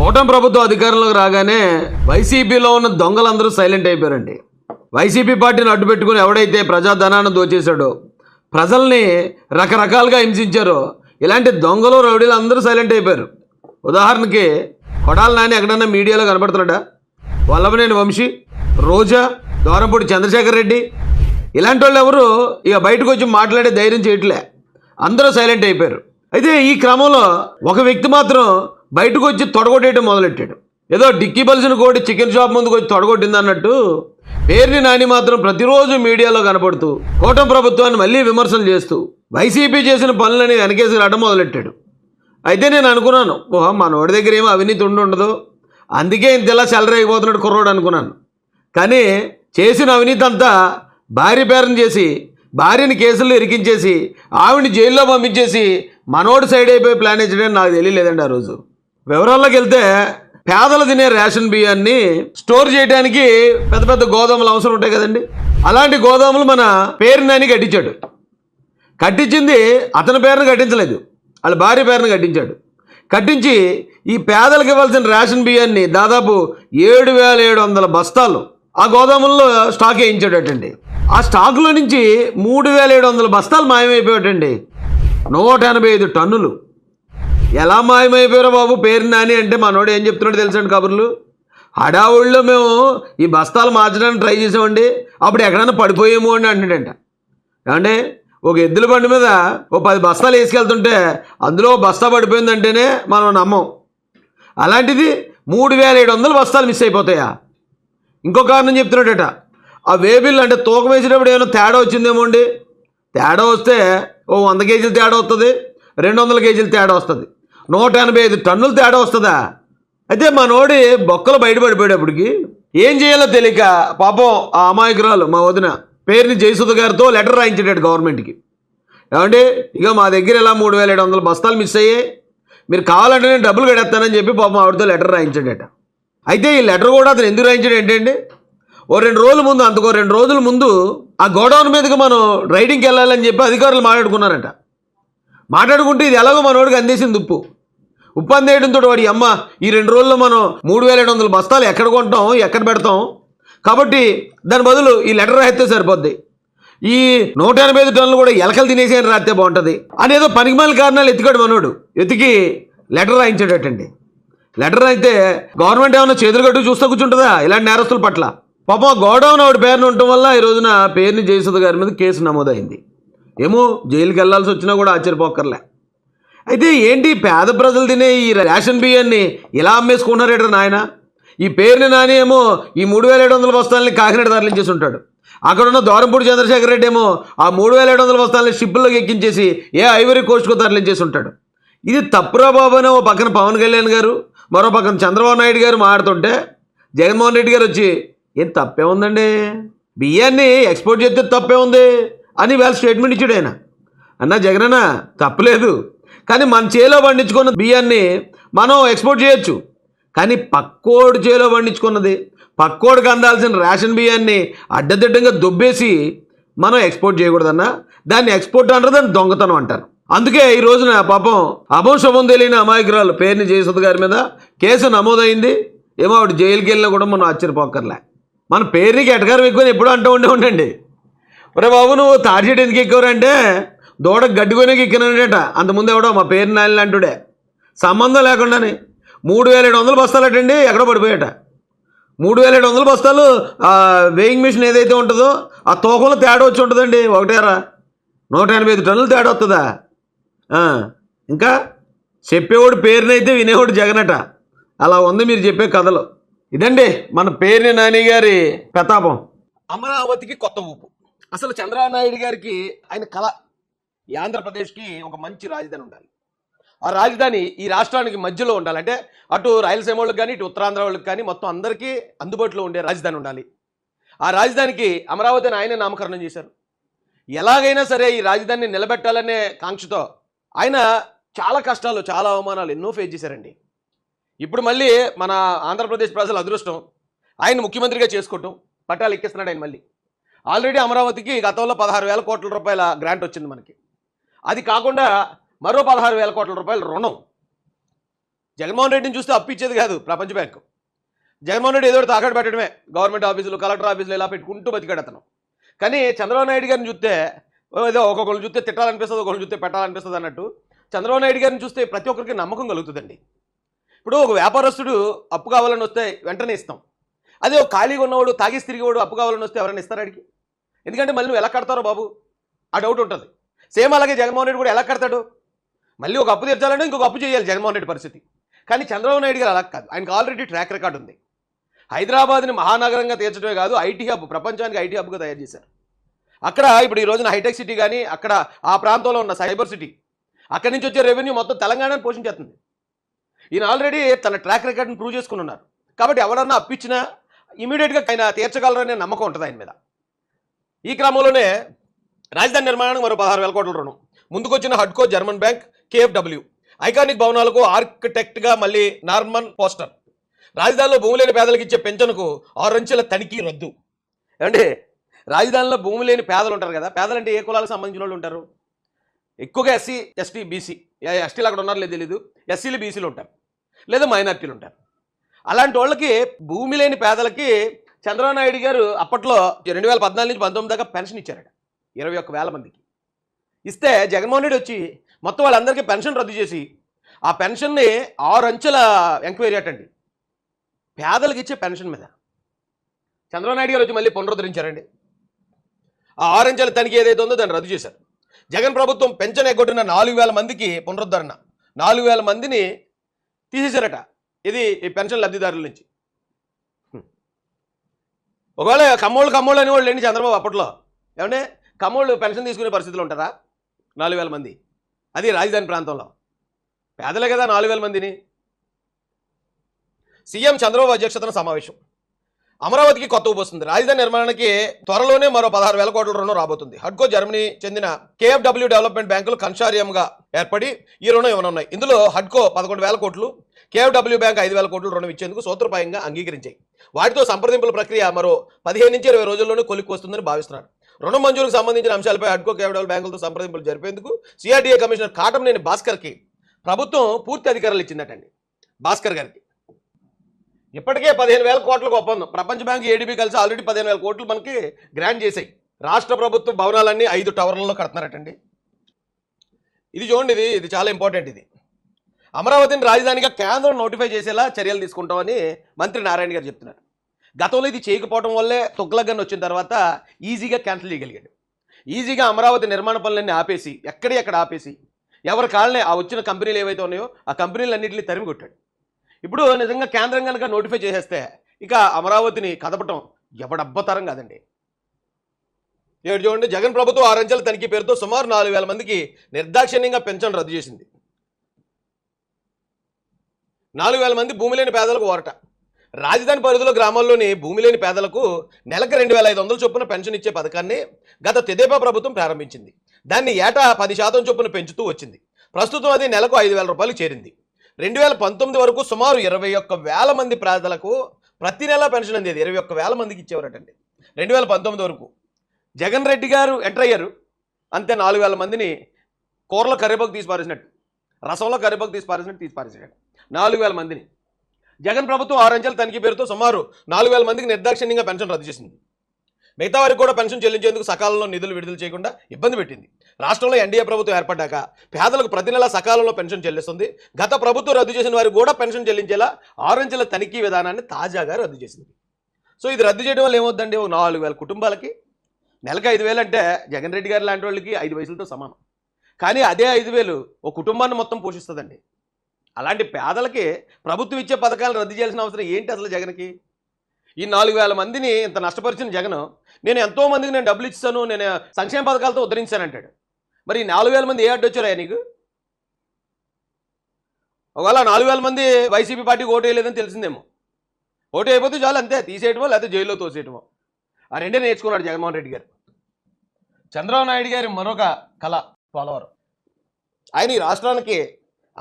కూటమి ప్రభుత్వం అధికారంలోకి రాగానే వైసీపీలో ఉన్న దొంగలందరూ సైలెంట్ అయిపోయారండి. వైసీపీ పార్టీని అడ్డుపెట్టుకుని ఎవడైతే ప్రజాధనాన్ని దోచేశాడో ప్రజల్ని రకరకాలుగా హింసించారో ఇలాంటి దొంగలు రౌడీలు అందరూ సైలెంట్ అయిపోయారు. ఉదాహరణకి కొడాల నాని ఎక్కడన్నా మీడియాలో కనబడుతున్నాడా? వల్లభనేని వంశీ రోజా దోరంపూడి చంద్రశేఖర్ రెడ్డి ఇలాంటి వాళ్ళు ఎవరు ఇక బయటకు వచ్చి మాట్లాడే ధైర్యం చేయట్లే. అందరూ సైలెంట్ అయిపోయారు. అయితే ఈ క్రమంలో ఒక వ్యక్తి మాత్రం బయటకు వచ్చి తొడగొట్టేయడం మొదలెట్టాడు. ఏదో డిక్కీ బలిసిన కోడి చికెన్ షాప్ ముందుకు వచ్చి తొడగొట్టింది అన్నట్టు పేర్ని నాని మాత్రం ప్రతిరోజు మీడియాలో కనపడుతూ కూటమి ప్రభుత్వాన్ని మళ్ళీ విమర్శలు చేస్తూ వైసీపీ చేసిన పనులని వెనకేసి రావడం మొదలెట్టాడు. అయితే నేను అనుకున్నాను ఓహో మనోడి దగ్గర ఏమో అవినీతి ఉండి ఉండదు. అందుకే ఇంత ఇలా అయిపోతున్నట్టు కుర్రోడు అనుకున్నాను. కానీ చేసిన అవినీతి అంతా భార్య పేరం చేసి భార్యని కేసుల్లో ఇరికించేసి ఆవిడని జైల్లో పంపించేసి మనోడు సైడ్ అయిపోయి ప్లాన్ వేయడం నాకు తెలియలేదండి ఆ రోజు. వివరాల్లోకి వెళ్తే పేదలు తినే రేషన్ బియ్యాన్ని స్టోర్ చేయడానికి పెద్ద పెద్ద గోదాములు అవసరం ఉంటాయి కదండి. అలాంటి గోదాములు మన పేరునని కట్టించాడు. కట్టించింది అతని పేరును కట్టించలేదు. వాళ్ళ భార్య పేరును కట్టించాడు. కట్టించి ఈ పేదలకు ఇవ్వాల్సిన రేషన్ బియ్యాన్ని దాదాపు ఏడు వేల ఏడు వందల బస్తాలు ఆ గోదాముల్లో స్టాక్ వేయించాడటండి. ఆ స్టాక్లో నుంచి మూడు వేల ఏడు వందల బస్తాలు మాయమైపోయాటండి. నూట ఎనభై ఐదు టన్నులు. ఎలా మాయమైపోయారో బాబు? పేరు నాని అంటే మనోడు ఏం చెప్తున్నాడు తెలుసండి కబుర్లు? హడావుల్లో మేము ఈ బస్తాలు మార్చడానికి ట్రై చేసామండి. అప్పుడు ఎక్కడైనా పడిపోయేమో అని అంటాడంట ఏమంటే ఒక ఎద్దుల బండి మీద ఓ పది బస్తాలు వేసుకెళ్తుంటే అందులో బస్తా పడిపోయిందంటేనే మనం నమ్మం. అలాంటిది మూడు వేల ఏడు వందల బస్తాలు మిస్ అయిపోతాయా? ఇంకో కారణం చెప్తున్నాడట. ఆ వేబిల్ అంటే తూకం వేసేటప్పుడు ఏమైనా తేడా వచ్చిందేమో అండి? తేడా వస్తే ఓ వంద కేజీలు తేడా వస్తుంది రెండు వందల కేజీలు తేడా వస్తుంది. నూట ఎనభై ఐదు టన్నులు తేడా వస్తుందా? అయితే మా నోడి బొక్కలు బయటపడిపోయేటప్పటికి ఏం చేయాలో తెలియక పాపం ఆ అమాయకురాలు మా వదిన పేరుని జయసుధ గారితో లెటర్ రాయించేటాడు గవర్నమెంట్కి. ఏమంటే ఇక మా దగ్గర ఇలా మూడు వేల ఏడు వందల బస్తాలు మిస్ అయ్యాయి. మీరు కావాలంటే నేను డబ్బులు కడేస్తానని చెప్పి పాపం ఆవిడతో లెటర్ రాయించాడట అయితే ఈ లెటర్ కూడా అతను ఎందుకు రాయించాడు ఏంటండి? ఓ రెండు రోజుల ముందు అంతకో రెండు రోజుల ముందు ఆ గోడౌన్ మీదకి మనం రైడింగ్కి వెళ్ళాలని చెప్పి అధికారులు మాట్లాడుకున్నారట. మాట్లాడుకుంటే ఇది ఎలాగో మనోడికి అందేసింది ఉప్పు. ఉప్పందేయడంతో వాడి అమ్మ. ఈ రెండు రోజుల్లో మనం మూడు వేల ఏడు వందల బస్తాలు ఎక్కడ కొంటాం ఎక్కడ పెడతాం? కాబట్టి దాని బదులు ఈ లెటర్ రాయితే సరిపోద్ది. ఈ నూట ఎనభై ఐదు టన్నులు కూడా ఎలకలు తినేసేయని రాస్తే బాగుంటుంది. అనేదో పనికిమాల కారణాలు ఎత్తికాడు మనోడు. ఎతికి లెటర్ రాయించాడటండి లెటర్ అయితే గవర్నమెంట్ ఏమైనా చేతులు కట్టు చూస్తూ కూర్చుంటుందా? ఇలాంటి నేరస్తుల పట్ల. పాపం ఆ గోడౌన్ ఆవిడ పేరును ఉండటం వల్ల ఈ రోజున పేరుని జయసుధ గారి మీద కేసు నమోదైంది. ఏమో జైలుకి వెళ్ళాల్సి వచ్చినా కూడా ఆశ్చర్యపోకర్లే అయితే ఏంటి పేద ప్రజలు తినే ఈ రేషన్ బియ్యాన్ని ఇలా అమ్మేసుకున్నారేట నాయన? ఈ పేరుని నాని ఏమో ఈ మూడు వేల ఏడు వందల బస్తాలని కాకినాడ తరలించేసి ఉంటాడు అక్కడ ఉన్న దోరంపూడి చంద్రశేఖర్ రెడ్డి ఏమో ఆ మూడు వేల ఏడు వందల బస్తాలని షిప్పుల్లోకి ఎక్కించేసి ఏ ఐవరీ కోస్ట్కు తరలించేసి ఉంటాడు ఇది తప్పురా బాబు అని ఓ పక్కన పవన్ కళ్యాణ్ గారు మరో పక్కన చంద్రబాబు నాయుడు గారు మాట్లాడుతుంటే జగన్మోహన్ రెడ్డి గారు వచ్చి ఏం తప్పే ఉందండి? బియ్యాన్ని ఎక్స్పోర్ట్ చేస్తే తప్పే ఉంది అని వాళ్ళ స్టేట్మెంట్ ఇచ్చాడు ఆయన. అన్న జగనన్న తప్పలేదు. కానీ మన చేలో పండించుకున్న బియ్యాన్ని మనం ఎక్స్పోర్ట్ చేయొచ్చు. కానీ పక్కోడు చేలో పండించుకున్నది పక్కోడికి అందాల్సిన రేషన్ బియ్యాన్ని అడ్డదిడ్డంగా దుబ్బేసి మనం ఎక్స్పోర్ట్ చేయకూడదన్నా దాన్ని ఎక్స్పోర్ట్ అంటారు దాన్ని దొంగతనం అంటారు. అందుకే ఈ రోజున పాపం అభం శుభం తెలియని అమాయకురాలు పేరుని జయసుధ గారి మీద కేసు నమోదైంది. ఏమో ఆవిడ జైలుకి వెళ్ళినా కూడా మనం ఆశ్చర్యపోకర్లే మన పేరునికి ఎటకారం ఎక్కువ ఎప్పుడూ అంటూ ఉండే ఉండండి. ఒరే బాబు నువ్వు తాడి ఎందుకు ఎక్కువరంటే దూడ గడ్డుకొనేకి ఎక్కినట అంతకుముందు ఎవడో మా పేరు నాయన అంటుడే సంబంధం లేకుండానే మూడు వేల ఏడు వందలు బస్తాలటండి ఎక్కడో పడిపోయాట. మూడు వేల ఏడు వందల బస్తాలు వేయింగ్ మిషన్ ఏదైతే ఉంటుందో ఆ తూకంలో తేడా వచ్చి ఉంటుందండి ఒకటేరా. నూట ఎనభై ఐదు టన్నులు తేడా వస్తుందా ఇంకా చెప్పేవాడు పేరునైతే వినేవాడు జగనట. అలా ఉంది మీరు చెప్పే కథలు. ఇదండి మన పేరుని నాని గారి ప్రతాపం. అమరావతికి కొత్త ఊపు. అసలు చంద్రబాబు నాయుడు గారికి ఆయన కళ ఈ ఆంధ్రప్రదేశ్కి ఒక మంచి రాజధాని ఉండాలి. ఆ రాజధాని ఈ రాష్ట్రానికి మధ్యలో ఉండాలి. అంటే అటు రాయలసీమ వాళ్ళకి కానీ ఇటు ఉత్తరాంధ్ర వాళ్ళకి కానీ మొత్తం అందరికీ అందుబాటులో ఉండే రాజధాని ఉండాలి. ఆ రాజధానికి అమరావతిని ఆయన నామకరణం చేశారు. ఎలాగైనా సరే ఈ రాజధానిని నిలబెట్టాలనే కాంక్షతో ఆయన చాలా కష్టాలు చాలా అవమానాలు ఎన్నో ఫేస్ చేశారండి. ఇప్పుడు మళ్ళీ మన ఆంధ్రప్రదేశ్ ప్రజల అదృష్టం ఆయన ముఖ్యమంత్రిగా చేసుకోవటం పట్టాలు ఎక్కిస్తున్నాడు ఆయన మళ్ళీ. ఆల్రెడీ అమరావతికి గతంలో పదహారు వేల కోట్ల రూపాయల గ్రాంట్ వచ్చింది మనకి. అది కాకుండా మరో పదహారు వేల కోట్ల రూపాయల రుణం. జగన్మోహన్ రెడ్డిని చూస్తే అప్పు ఇచ్చేది కాదు ప్రపంచ బ్యాంకు. జగన్మోహన్ రెడ్డి ఏదో ఒకటి తాకట్టు పెట్టడమే. గవర్నమెంట్ ఆఫీసులు కలెక్టర్ ఆఫీసులు ఇలా పెట్టుకుంటూ బతికాడు కానీ చంద్రబాబు నాయుడు గారిని చూస్తే ఏదో ఒక్కొక్కరు చూస్తే తిట్టాలనిపిస్తుంది ఒకళ్ళు చూస్తే పెట్టాలనిపిస్తుంది అన్నట్టు చంద్రబాబు నాయుడు గారిని చూస్తే ప్రతి ఒక్కరికి నమ్మకం కలుగుతుందండి. ఇప్పుడు ఒక వ్యాపారస్తుడు అప్పు కావాలని వస్తే వెంటనే ఇస్తాం. అదే ఒక ఖాళీగా ఉన్నవాడు తాగేసి తిరిగేవాడు అప్పు కావాలని వస్తే ఎవరైనా ఇస్తారా అడిగి ఎందుకంటే మళ్ళీ నువ్వు ఎలా కడతారో బాబు? ఆ డౌట్ ఉంటుంది. సేమ్ అలాగే జగన్మోహన్ రెడ్డి కూడా ఎలా కడతాడు? మళ్ళీ ఒక అప్పు తీర్చాలంటే ఇంకొక అప్పు చేయాలి జగన్మోహన్ రెడ్డి పరిస్థితి. కానీ చంద్రబాబు నాయుడు గారు అలా కాదు. ఆయనకు ఆల్రెడీ ట్రాక్ రికార్డ్ ఉంది. హైదరాబాద్ని మహానగరంగా తీర్చడమే కాదు ఐటీ హబ్ ప్రపంచానికి ఐటీ హబ్గా తయారు చేశారు. అక్కడ ఇప్పుడు ఈ రోజున హైటెక్ సిటీ కానీ అక్కడ ఆ ప్రాంతంలో ఉన్న సైబర్ సిటీ అక్కడి నుంచి వచ్చే రెవెన్యూ మొత్తం తెలంగాణను పోషించేస్తుంది. ఈయన ఆల్రెడీ తన ట్రాక్ రికార్డ్ని ప్రూవ్ చేసుకుని ఉన్నారు. కాబట్టి ఎవరన్నా అప్పించినా ఇమీడియట్గా ఆయన తీర్చగలరనే నమ్మకం ఉంటుంది ఆయన మీద. ఈ క్రమంలోనే రాజధాని నిర్మాణానికి మరో పదహారు వేల కోట్ల రుణం. ముందుకొచ్చిన హడ్కో జర్మన్ బ్యాంక్ కేఎఫ్డబ్ల్యూ. ఐకానిక్ భవనాలకు ఆర్కిటెక్ట్గా మళ్ళీ నార్మన్ పోస్టర్. రాజధానిలో భూమి లేని పేదలకు ఇచ్చే పెన్షన్కు ఆరంచెల తనిఖీ రద్దు. ఏమండి? రాజధానిలో భూమి లేని పేదలు ఉంటారు కదా పేదలంటే ఏ కులాలకు సంబంధించిన వాళ్ళు ఉంటారు? ఎక్కువగా ఎస్సీ ఎస్టీ బీసీ. ఎస్టీలు అక్కడ ఉన్నారో లేదు తెలీదు. ఎస్సీలు బీసీలు ఉంటారు. లేదా మైనార్టీలు ఉంటారు. అలాంటి వాళ్ళకి భూమి లేని పేదలకి చంద్రబాబు నాయుడు గారు అప్పట్లో రెండు వేల పద్నాలుగు నుంచి పంతొమ్మిది దాకా పెన్షన్ ఇచ్చారట. ఇరవై ఒక్క వేల మందికి. ఇస్తే జగన్మోహన్ రెడ్డి వచ్చి మొత్తం వాళ్ళందరికీ పెన్షన్ రద్దు చేసి ఆ పెన్షన్ని ఆరు అంచెల ఎంక్వైరీ అటండి. పేదలకు ఇచ్చే పెన్షన్ మీద. చంద్రబాబు నాయుడు గారు వచ్చి మళ్ళీ పునరుద్ధరించారండి. ఆ ఆరు అంచెల తనిఖీ ఏదైతే ఉందో దాన్ని రద్దు చేశారు. జగన్ ప్రభుత్వం పెన్షన్ ఎగ్గొట్టిన నాలుగు వేల మందికి పునరుద్ధరణ. నాలుగు వేల మందిని తీసేశారట. ఇది ఈ పెన్షన్ లబ్ధిదారుల నుంచి. ఒకవేళ కమ్మోళ్ళు కమ్మోళ్ళు అనేవాళ్ళు లేండి చంద్రబాబు అప్పట్లో. ఏమంటే కమ్మోళ్ళు పెన్షన్ తీసుకునే పరిస్థితులు ఉంటారా నాలుగు వేల మంది. అది రాజధాని ప్రాంతంలో. పేదలే కదా నాలుగు వేల మందిని. సీఎం చంద్రబాబు అధ్యక్షతన సమావేశం. అమరావతికి కొత్త ఊపు వస్తుంది. రాజధాని నిర్మాణానికి త్వరలోనే మరో పదహారు వేల కోట్ల రుణం రాబోతుంది. హడ్కో జర్మనీ చెందిన కేఎఫ్డబ్ల్యూ డెవలప్మెంట్ బ్యాంకులు కన్సారియంగా ఏర్పడి ఈ రుణం ఇవ్వనున్నాయి. ఇందులో హడ్కో పదకొండు వేల కోట్లు కేఎఫ్డబ్ల్యూ బ్యాంక్ ఐదు వేల కోట్లు రుణం ఇచ్చేందుకు సూత్రప్రాయంగా అంగీకరించాయి. వాటితో సంప్రదింపుల ప్రక్రియ మరో పదిహేను నుంచి ఇరవై రోజుల్లోనే కొలిక్కి వస్తుందని భావిస్తున్నారు. రుణం మంజూరుకు సంబంధించిన అంశాలపై అడ్కో కేఎఫ్డబ్ల్యూ బ్యాంకులతో సంప్రదింపులు జరిపేందుకు సిఆర్డీఏ కమిషనర్ కాటంనేని భాస్కర్కి ప్రభుత్వం పూర్తి అధికారాలు ఇచ్చిందటండి. భాస్కర్ గారికి. ఇప్పటికే పదిహేను వేల కోట్లకు ఒప్పందం. ప్రపంచ బ్యాంక్ ఏడీబీ కలిసి ఆల్రెడీ పదిహేను వేల కోట్లు మనకి గ్రాంట్ చేశాయి. రాష్ట్ర ప్రభుత్వ భవనాలన్నీ ఐదు టవర్లలో కడుతున్నారటండి. ఇది చూడండి ఇది ఇది చాలా ఇంపార్టెంట్ ఇది. అమరావతిని రాజధానిగా కేంద్రం నోటిఫై చేసేలా చర్యలు తీసుకుంటామని మంత్రి నారాయణ గారు చెప్తున్నారు. గతంలో ఇది చేయకపోవడం వల్లే తుగ్లగన్ వచ్చిన తర్వాత ఈజీగా క్యాన్సిల్ చేయగలిగాడు. ఈజీగా అమరావతి నిర్మాణ పనులన్నీ ఆపేసి ఎక్కడి ఎక్కడ ఆపేసి ఎవరి కాళ్ళనే ఆ వచ్చిన కంపెనీలు ఏవైతే ఉన్నాయో ఆ కంపెనీలన్నింటినీ తరిమి కొట్టాడు. ఇప్పుడు నిజంగా కేంద్రం కనుక నోటిఫై చేసేస్తే ఇక అమరావతిని కదపటం ఎవడబ్బతరం కాదండి. ఏడు చూడండి జగన్ ప్రభుత్వం ఆరంచెల తనిఖీ పేరుతో సుమారు నాలుగు వేల మందికి నిర్దాక్షిణ్యంగా పెన్షన్ రద్దు చేసింది. నాలుగు వేల మంది భూమి లేని పేదలకు ఓరట. రాజధాని పరిధిలో గ్రామాల్లోని భూమి లేని పేదలకు నెలకు రెండు వేల ఐదు వందల చొప్పున పెన్షన్ ఇచ్చే పథకాన్ని గత తెదేపా ప్రభుత్వం ప్రారంభించింది. దాన్ని ఏటా పది శాతం చొప్పున పెంచుతూ వచ్చింది. ప్రస్తుతం అది నెలకు ఐదు వేల రూపాయలు చేరింది. రెండు వేల పంతొమ్మిది వరకు సుమారు ఇరవై ఒక్క వేల మంది పేదలకు ప్రతి నెల పెన్షన్ అందేది. ఇరవై ఒక్క వేల మందికి ఇచ్చేవారటండి. రెండు వేల పంతొమ్మిది వరకు జగన్ రెడ్డి గారు ఎంటర్ అయ్యారు. అంతే నాలుగు వేల మందిని కూరలో కరివేపాకు తీసి పారేసినట్టు రసంలో కరివేపాకు తీసి పారేసినట్టు తీసి పారేసినట్టు. నాలుగు వేల మందిని జగన్ ప్రభుత్వం ఆరు అంచెల తనిఖీ పేరుతో సుమారు నాలుగు వేల మందికి నిర్దాక్షిణ్యంగా పెన్షన్ రద్దు చేసింది. మిగతా వారికి కూడా పెన్షన్ చెల్లించేందుకు సకాలంలో నిధులు విడుదల చేయకుండా ఇబ్బంది పెట్టింది. రాష్ట్రంలో ఎన్డీఏ ప్రభుత్వం ఏర్పడ్డాక పేదలకు ప్రతి నెల సకాలంలో పెన్షన్ చెల్లిస్తుంది. గత ప్రభుత్వం రద్దు చేసిన వారికి కూడా పెన్షన్ చెల్లించేలా ఆరంచెల తనిఖీ విధానాన్ని తాజాగా రద్దు చేసింది. సో ఇది రద్దు చేయడం వల్ల ఏమవుద్దండి ఒక నాలుగు వేల కుటుంబాలకి నెలకు ఐదు వేలు అంటే జగన్ రెడ్డి గారు లాంటి వాళ్ళకి ఐదు వయసులతో సమానం. కానీ అదే ఐదు వేలు ఒక కుటుంబాన్ని మొత్తం పోషిస్తుందండి. అలాంటి పేదలకి ప్రభుత్వం ఇచ్చే పథకాలు రద్దు చేయాల్సిన అవసరం ఏంటి అసలు జగన్కి? ఈ నాలుగు వేల మందిని ఇంత నష్టపరిచిన జగన్ నేను ఎంతో మందికి నేను డబ్బులు ఇస్తాను నేను సంక్షేమ పథకాలతో ఉద్ధరించానంటాడు. మరి ఈ నాలుగు వేల మంది ఏ అడ్డు వచ్చారా నీకు? ఒకవేళ నాలుగు వేల మంది వైసీపీ పార్టీకి ఓటు వేయలేదని తెలిసిందేమో. ఓటు అయిపోతే చాలు అంతే తీసేయటమో లేకపోతే జైల్లో తోసేయటమో. ఆ రెండే నేర్చుకున్నాడు జగన్మోహన్ రెడ్డి గారు. చంద్రబాబు నాయుడు గారి మరొక కళ పోలవరం ఆయన ఈ రాష్ట్రానికి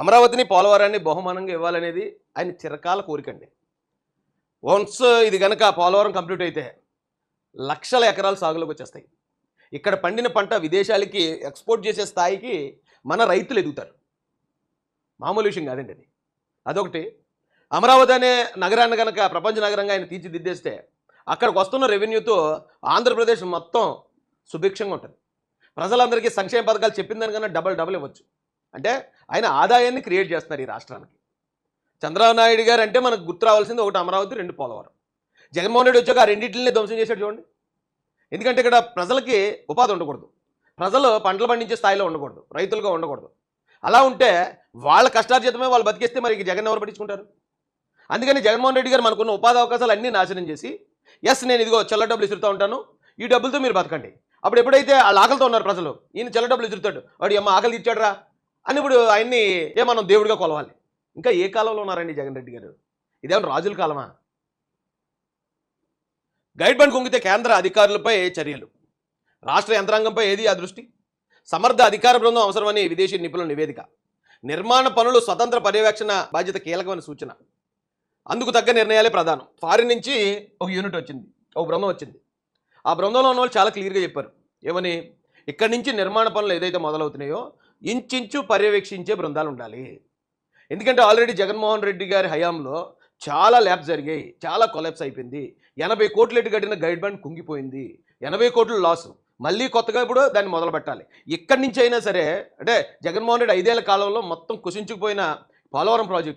అమరావతిని పోలవరాన్ని బహుమానంగా ఇవ్వాలనేది ఆయన చిరకాల కోరికండి. వన్స్ ఇది కనుక పోలవరం కంప్లీట్ అయితే లక్షల ఎకరాలు సాగులోకి వచ్చేస్తాయి. ఇక్కడ పండిన పంట విదేశాలకి ఎక్స్పోర్ట్ చేసే స్థాయికి మన రైతులు ఎదుగుతారు. మామూలు విషయం కాదండి అది. అదొకటి. అమరావతి అనే నగరాన్ని కనుక ప్రపంచ నగరంగా ఆయన తీర్చిదిద్దేస్తే అక్కడికి వస్తున్న రెవెన్యూతో ఆంధ్రప్రదేశ్ మొత్తం సుభిక్షంగా ఉంటుంది. ప్రజలందరికీ సంక్షేమ పథకాలు చెప్పిన దానికన్నా డబల్ డబల్ ఇవ్వచ్చు. అంటే ఆయన ఆదాయాన్ని క్రియేట్ చేస్తున్నారు ఈ రాష్ట్రానికి. చంద్రబాబు నాయుడు గారు అంటే మనకు గుర్తు రావాల్సింది ఒకటి అమరావతి రెండు పోలవరం. జగన్మోహన్ రెడ్డి వచ్చాక ఆ రెండింటిని ధ్వంసం చేశాడు చూడండి. ఎందుకంటే ఇక్కడ ప్రజలకి ఉపాధి ఉండకూడదు. ప్రజలు పంటలు పండించే స్థాయిలో ఉండకూడదు. రైతులుగా ఉండకూడదు. అలా ఉంటే వాళ్ళ కష్టార్జితమే వాళ్ళు బతికేస్తే మరి జగన్ ఎవరు పట్టించుకుంటారు? అందుకని జగన్మోహన్ రెడ్డి గారు మనకున్న ఉపాధి అవకాశాలు అన్నీ నాశనం చేసి ఎస్ నేను ఇదిగో చెల్ల డబ్బులు ఇసురుతూ ఉంటాను. ఈ డబ్బులతో మీరు బతకండి. అప్పుడు ఎప్పుడైతే ఆ ఆకలితో ఉన్నారు ప్రజలు ఈయన చెల్ల డబ్బులు ఇసురుతాడు. వాడు అమ్మ ఆకలి తీర్చాడు రా అని ఇప్పుడు ఆయన్ని ఏ మనం దేవుడిగా కొలవాలి. ఇంకా ఏ కాలంలో ఉన్నారండి జగన్ రెడ్డి గారు? ఇదేమన్నా రాజుల కాలమా? గైడ్ బండ్ కుంగితే కేంద్ర అధికారులపై చర్యలు. రాష్ట్ర యంత్రాంగంపై ఏది ఆ దృష్టి సమర్థ అధికార బృందం అవసరమని విదేశీ నిపుణుల నివేదిక. నిర్మాణ పనులు స్వతంత్ర పర్యవేక్షణ బాధ్యత కీలకమైన సూచన. అందుకు తగ్గ నిర్ణయాలే ప్రధానం. ఫారిన్ నుంచి ఒక యూనిట్ వచ్చింది. ఒక బృందం వచ్చింది. ఆ బృందంలో ఉన్న వాళ్ళు చాలా క్లియర్గా చెప్పారు. ఏమని? ఇక్కడి నుంచి నిర్మాణ పనులు ఏదైతే మొదలవుతున్నాయో ఇంచించు పర్యవేక్షించే బృందాలు ఉండాలి ఎందుకంటే ఆల్రెడీ జగన్మోహన్ రెడ్డి గారి హయాంలో చాలా ల్యాబ్స్ జరిగాయి. చాలా కొలాప్స్ అయిపోయింది. ఎనభై కోట్లు కట్టిన గైడ్ బండ్ కుంగిపోయింది. ఎనభై కోట్లు లాస్. మళ్ళీ కొత్తగా ఇప్పుడు దాన్ని మొదలు పెట్టాలి. ఎక్కడి నుంచి అయినా సరే అంటే జగన్మోహన్ రెడ్డి ఐదేళ్ళ కాలంలో మొత్తం కుసించుకుపోయిన పోలవరం ప్రాజెక్టు